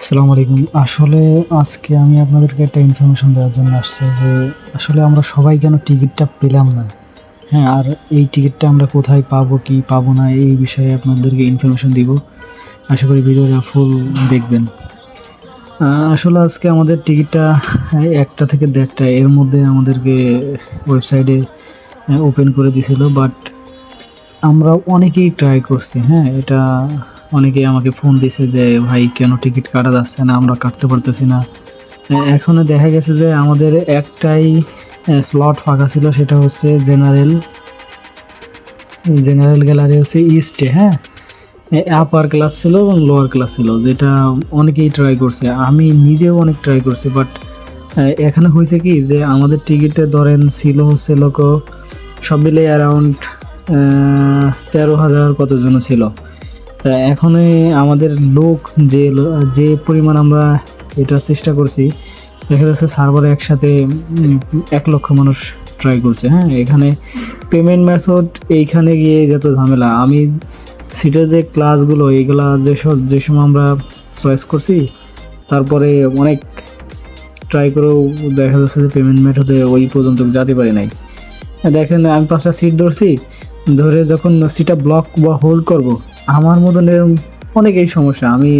আসসালামু আলাইকুম। আসলে আজকে আমি আপনাদেরকে একটা ইনফরমেশন দেওয়ার জন্য আসছি যে আসলে আমরা সবাই কেন টিকিটটা পেলাম না? হ্যাঁ আর এই টিকিটটা আমরা কোথায় পাবো কি পাবো না এই বিষয়ে আপনাদেরকে ইনফরমেশন দিব। আশা করি ভিডিওটা ফুল দেখবেন। আসলে আজকে আমাদের টিকিটটা হ্যাঁ, একটা থেকে দেড়টা এর মধ্যে আমাদেরকে ওয়েবসাইটে ওপেন করে দিছিল বাট আমরা অনেকেই ট্রাই করছি হ্যাঁ এটা অনেকেই আমাকে ফোন দিছে যে, ভাই, কেন টিকিট কাটা যাচ্ছে না? আমরা কাটতে পারতেছি না। এ- এখনও দেখা গেছে যে আমাদের একটাই স্লট ফাঁকা ছিল, সেটা হচ্ছে জেনারেল জেনারেল গ্যালারি হচ্ছে ইস্টে হ্যাঁ? আপার ক্লাস ছিল এবং লোয়ার ক্লাস ছিল, যেটা অনেকেই ট্রাই করছে। আমি নিজেও অনেক ট্রাই করছি বাট এখানে হয়েছে কি যে আমাদের টিকিটে ধরেন ছিল হচ্ছে লোক সব মিলে অ্যারাউন্ড তেরো হাজার কতজন ছিল। তা এখন আমাদের লোক যে যে পরিমাণ আমরা এটা চেষ্টা করছি, দেখা যাচ্ছে সার্ভারে একসাথে এক লক্ষ মানুষ ট্রাই করছে হ্যাঁ? এখানে পেমেন্ট মেথড এইখানে গিয়ে যত ঝামেলা। আমি সিটের যে ক্লাসগুলো এইগুলা যে সব যে সময় আমরা চয়েস করছি, তারপরে অনেক ট্রাই করেও দেখা যাচ্ছে যে পেমেন্ট মেথডে ওই পর্যন্ত যেতে পারি নাই। দেখেন আমি পাঁচটা সিট ধরছি, ধরে যখন সিটটা ব্লক বা হোল্ড করব আমার মতন এরম অনেকেই সমস্যা। আমি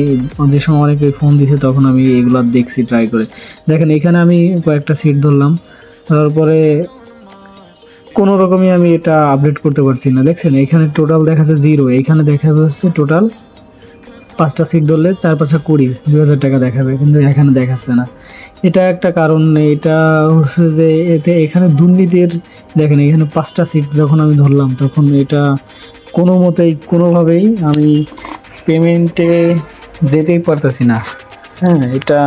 যে সময় অনেকে ফোন দিছে তখন আমি এগুলো দেখছি ট্রাই করে। দেখেন, এখানে আমি কয়েকটা সিট ধরলাম। তারপরে কোনো রকমই আমি এটা আপডেট করতে পারছি না। দেখছেন, এখানে টোটাল দেখাচ্ছে জিরো এখানে দেখা যাচ্ছে টোটাল পাঁচটা সিট ধরলে চার পাঁচটা কুড়ি দু হাজার টাকা দেখাবে, কিন্তু এখানে দেখাচ্ছে না। এটা একটা কারণ, এটা হচ্ছে যে এতে এখানে দুর্নীতির, দেখেন, এখানে পাঁচটা সিট যখন আমি ধরলাম, তখন এটা কোনো মতেই কোনোভাবেই আমি পেমেন্টে যেতেই পারতেছি না। হ্যাঁ এটা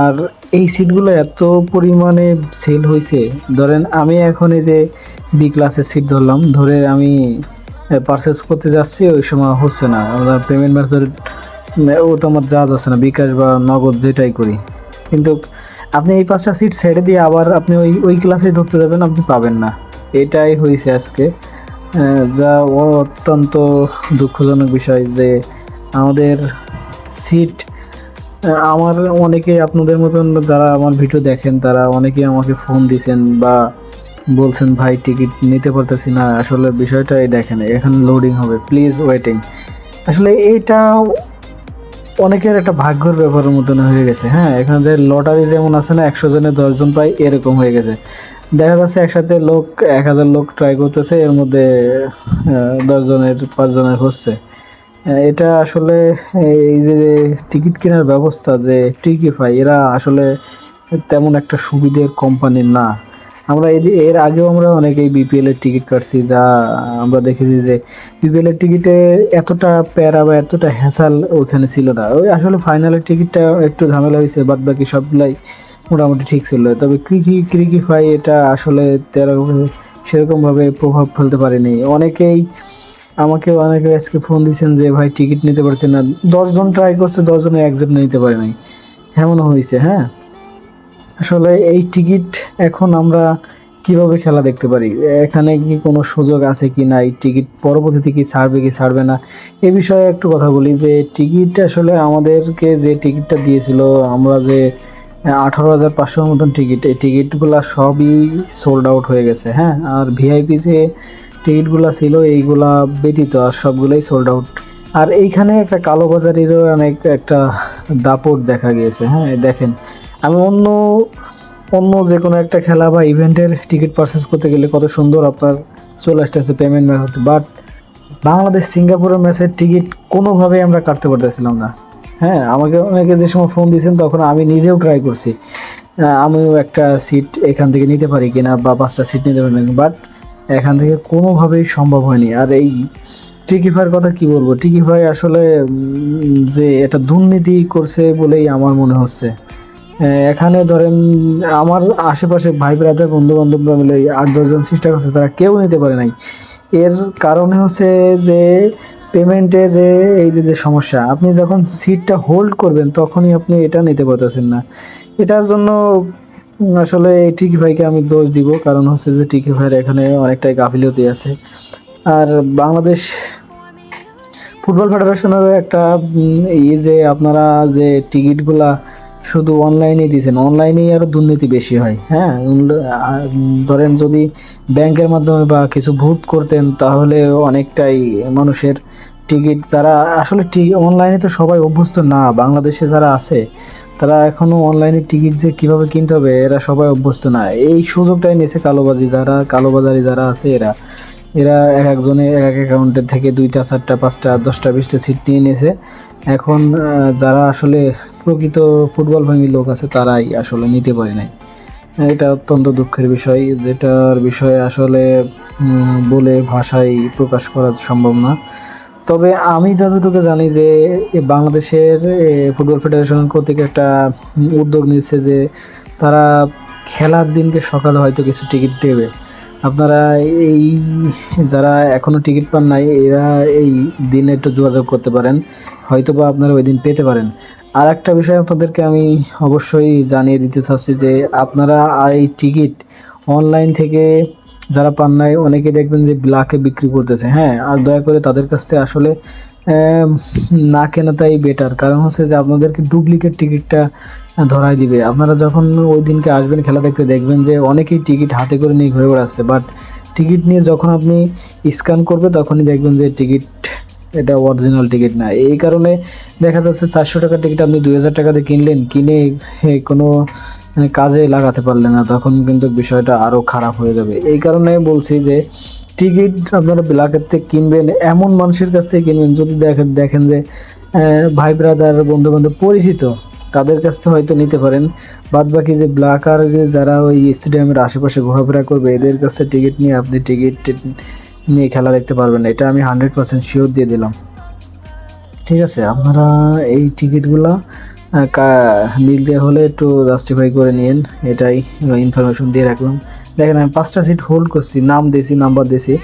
আর এই সিটগুলো এত পরিমাণে সেল হয়েছে ধরেন আমি এখন এই যে বি ক্লাসের সিট ধরলাম, ধরে আমি পারচেস করতে যাচ্ছি, ওই সময় হচ্ছে না। আমরা পেমেন্ট মেথড ও তো আমার যা যাচ্ছে না, বিকাশ বা নগদ যেটাই করি। কিন্তু আপনি এই পাঁচটা সিট ছেড়ে দিয়ে আবার আপনি ওই ওই ক্লাসে ধরতে যাবেন, আপনি পাবেন না। এটাই হয়েছে আজকে। যা ও অত্যন্ত দুঃখজনক বিষয় যে আমাদের সিট আমার অনেকে আপনাদের মতন যারা আমার ভিডিও দেখেন, তারা অনেকেই আমাকে ফোন দিছেন বা বলছেন, ভাই টিকিট নিতে পারতেছি না, আসলে বিষয়টাই দেখেন, এখন লোডিং হবে প্লিজ ওয়েটিং আসলে এইটা অনেকের একটা ভাগ্যর ব্যাপারের মতন হয়ে গেছে হ্যাঁ? এখানে যে লটারি যেমন আছে না, একশো জনে দশজন পাই এরকম হয়ে গেছে। দেখা যাচ্ছে একসাথে লোক, এক হাজার লোক ট্রাই করতেছে, এর মধ্যে দশজনের পাঁচজনের হচ্ছে। এটা আসলে, এই যে টিকিট কেনার ব্যবস্থা যে টিকিফাই এরা আসলে তেমন একটা সুবিধের কোম্পানি না। আমরা এর আগেও আমরা অনেকেই বিপিএল এর টিকিট কাটছি, যা আমরা দেখেছি যে বিপিএল এর টিকিটে এতটা প্যারা বা এতটা হ্যাসাল ওখানে ছিল না। ওই আসলে ফাইনালের টিকিটটা একটু ঝামেলা হয়েছে বাদ বাকি সবগুলাই। মোটামুটি ঠিক ছিল। তবে ক্রিকি ক্রিকিফাই এটা আসলে সেরকমভাবে প্রভাব ফেলতে পারেনি। অনেকেই আমাকে, অনেকে আজকে ফোন দিয়েছেন যে, ভাই টিকিট নিতে পারছে না। দশজন ট্রাই করছে দশজনে একজন নিতে পারে নাই। এমনও হয়েছে হ্যাঁ? আসলে এই টিকিট এখন আমরা কীভাবে খেলা দেখতে পারি? এখানে কি কোনো সুযোগ আছে কি না? এই টিকিট পরবর্তীতে কি ছাড়বে কি ছাড়বে না? এ বিষয়ে একটু কথা বলি যে টিকিট আসলে আমাদেরকে যে টিকিটটা দিয়েছিল, আমরা যে আঠারো হাজার পাঁচশোর মতন টিকিট। এই টিকিটগুলো সবই সোল্ড আউট হয়ে গেছে হ্যাঁ? আর ভিআইপি যে টিকিটগুলো ছিল, এইগুলা ব্যতীত আর সবগুলোই সোল্ড আউট আর এইখানে একটা কালোবাজারিরও অনেক একটা দাপট দেখা গিয়েছে হ্যাঁ? দেখেন, আমি অন্য অন্য যে কোনো একটা খেলা বা ইভেন্টের টিকিট পারচেস করতে গেলে কত সুন্দর আপনার চলে আসতেছে পেমেন্ট মেথড বাট বাংলাদেশ সিঙ্গাপুরের ম্যাচের টিকিট কোনোভাবেই আমরা কাটতে পারতেছিলাম না। হ্যাঁ আমাকে অনেকে যে সময় ফোন দিয়েছেন, তখন আমি নিজেও ট্রাই করছি। আমিও একটা সিট এখান থেকে নিতে পারি কিনা বা পাঁচটা সিট নিতে পারি না বাট এখান থেকে কোনোভাবেই সম্ভব হয়নি। আর এই টিকিফাইয়ের কথা কি বলব? টিকিফাই আসলে যে এটা দুর্নীতি করছে বলেই আমার মনে হচ্ছে। এখানে ধরেন, আমার আশেপাশে ভাই ব্রাদার বন্ধু বান্ধবরা মিলে আট দশজন চেষ্টা করছে, তারা কেউ নিতে পারে নাই। এর কারণে হচ্ছে যে পেমেন্টে যে এই যে যে সমস্যা, আপনি যখন সিটটা হোল্ড করবেন, তখনই আপনি এটা নিতে পারতেছেন না। এটার জন্য আসলে এই টিকি ভাইকে আমি দোষ দিব, কারণ হচ্ছে যে টিকি ভাইয়ের এখানে অনেকটাই গাফিলতি আছে। আর বাংলাদেশ ফুটবল ফেডারেশনেরও একটা এই যে আপনারা যে টিকিটগুলা শুধু অনলাইনে দিয়েছেন। অনলাইনেই আরও দুর্নীতি বেশি হয় হ্যাঁ? ধরেন যদি ব্যাংকের মাধ্যমে বা কিছু ভূত করতেন, তাহলে অনেকটাই মানুষের টিকিট যারা আসলে অনলাইনে তো সবাই অভ্যস্ত না, বাংলাদেশে যারা আছে, তারা এখনও অনলাইনে টিকিট যে কীভাবে কিনতে হবে, এরা সবাই অভ্যস্ত না। এই সুযোগটাই নিয়েছে কালোবাজি যারা, কালোবাজারি যারা আছে, এরা। এরা এক একজনে এক এক অ্যাকাউন্টের থেকে দুইটা, চারটা, পাঁচটা, দশটা, বিশটা সিট নিয়ে নিয়েছে। এখন যারা আসলে প্রকৃত ফুটবল প্রেমী লোক আছে, তারাই আসলে নিতে পারে নাই। এটা অত্যন্ত দুঃখের বিষয়, যেটার বিষয়ে আসলে বলে ভাষায় প্রকাশ করা সম্ভব না। তবে আমি যতটুকু জানি যে বাংলাদেশের ফুটবল ফেডারেশন কর্তৃক একটা উদ্যোগ নিচ্ছে যে, তারা খেলার দিনকে সকালে হয়তো কিছু টিকিট দেবে। আপনারা এই, যারা এখনও টিকিট পান নাই, এরা এই দিনে একটু যোগাযোগ করতে পারেন। হয়তো বা আপনারা ওই দিন পেতে পারেন। আর একটা বিষয় আপনাদেরকে আমি অবশ্যই জানিয়ে দিতে চাচ্ছি যে আপনারা এই টিকিট অনলাইন থেকে যারা পান নাই, অনেকে দেখবেন যে ব্ল্যাকে বিক্রি করতেছে হ্যাঁ? আর দয়া করে তাদের কাছ থেকে আসলে না কেনাটাই বেটার কারণ হচ্ছে যে আপনাদেরকে ডুপ্লিকেট টিকিটটা ধরাই দিবে। আপনারা যখন ওই দিনকে আসবেন খেলা দেখতে, দেখবেন যে অনেকেই টিকিট হাতে করে নিয়ে ঘুরে বেড়াচ্ছে। বাট টিকিট নিয়ে যখন আপনি স্ক্যান করবে, তখনই দেখবেন যে টিকিট এটা অরিজিনাল টিকিট না। এই কারণে দেখা যাচ্ছে চারশো টাকার টিকিট আপনি দুই হাজার টাকাতে কিনলেন, কিনে কোনো কাজে লাগাতে পারলেন না। তখন কিন্তু বিষয়টা আরও খারাপ হয়ে যাবে। এই কারণে বলছি যে টিকিট আপনারা ব্ল্যাকের থেকে কিনবেন, এমন মানুষের কাছ থেকে কিনবেন, যদি দেখেন দেখেন যে ভাই ব্রাদার বন্ধু বান্ধব পরিচিত, তাদের কাছ থেকে হয়তো নিতে পারেন। বাদ বাকি যে ব্ল্যাক আর যারা ওই স্টেডিয়ামের আশেপাশে ঘোরাফেরা করবে, এদের কাছে টিকিট নিয়ে আপনি টিকিট নিয়ে খেলা দেখতে পারবেন এটা আমি হান্ড্রেড পার্সেন্ট শিওর দিয়ে দিলাম। ঠিক আছে, আপনারা এই টিকিটগুলো নিতে হলে একটু জাস্টিফাই করে নিন এটাই ইনফরমেশন দিয়ে রাখলাম। দেখেন, আমি পাঁচটা সিট হোল্ড করছি, নাম দিয়েছি নাম্বার দিয়েছি।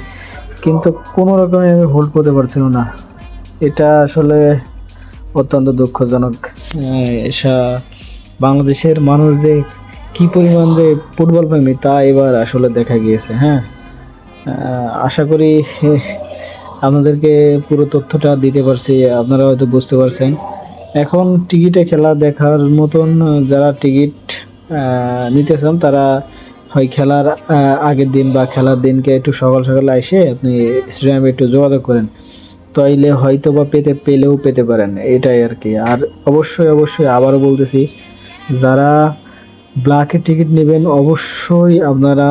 কিন্তু কোনো রকমে আমি হোল্ড করতে পারছিলাম না। এটা আসলে অত্যন্ত দুঃখজনক। এসা, বাংলাদেশের মানুষ যে কি পরিমাণ যে ফুটবল প্রেমী, তা এবার আসলে দেখা গিয়েছে হ্যাঁ? আশা করি আপনাদেরকে পুরো তথ্যটা দিতে পারছি, আপনারা হয়তো বুঝতে পারছেন। এখন টিকিটে খেলা দেখার মতন যারা টিকিট নিতে চান, তারা হয় খেলার আগের দিন বা খেলার দিনকে একটু সকাল সকাল এসে আপনি স্টেডিয়ামে একটু যোগাযোগ করেন। তাইলে হয়তো বা পেতে, পেলেও পেতে পারেন, এটাই আর কি। আর অবশ্যই অবশ্যই আবারও বলতেছি, যারা ব্ল্যাকের টিকিট নেবেন, অবশ্যই আপনারা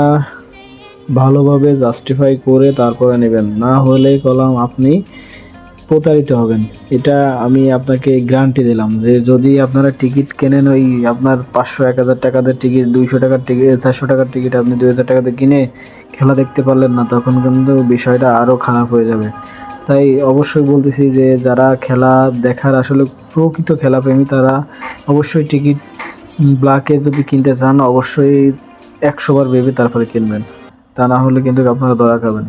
ভালোভাবে জাস্টিফাই করে তারপরে নেবেন। না হলে কলাম আপনি প্রতারিত হবেন। এটা আমি আপনাকে গ্যারান্টি দিলাম যে যদি আপনারা টিকিট কেনেন ওই আপনার পাঁচশো, এক হাজার টাকাদের টিকিট দুইশো টাকার টিকিট চারশো টাকার টিকিট আপনি দুই হাজার টাকাতে কিনে খেলা দেখতে পারলেন না, তখন কিন্তু বিষয়টা আরও খারাপ হয়ে যাবে। তাই অবশ্যই বলতেছি যে যারা খেলা দেখার আসলে প্রকৃত খেলাপ্রেমী, তারা অবশ্যই টিকিট ব্ল্যাকে যদি কিনতে চান, অবশ্যই একশোবার ভেবে তারপরে কিনবেন। তা না হলে কিন্তু আপনারা দয়া খাবেন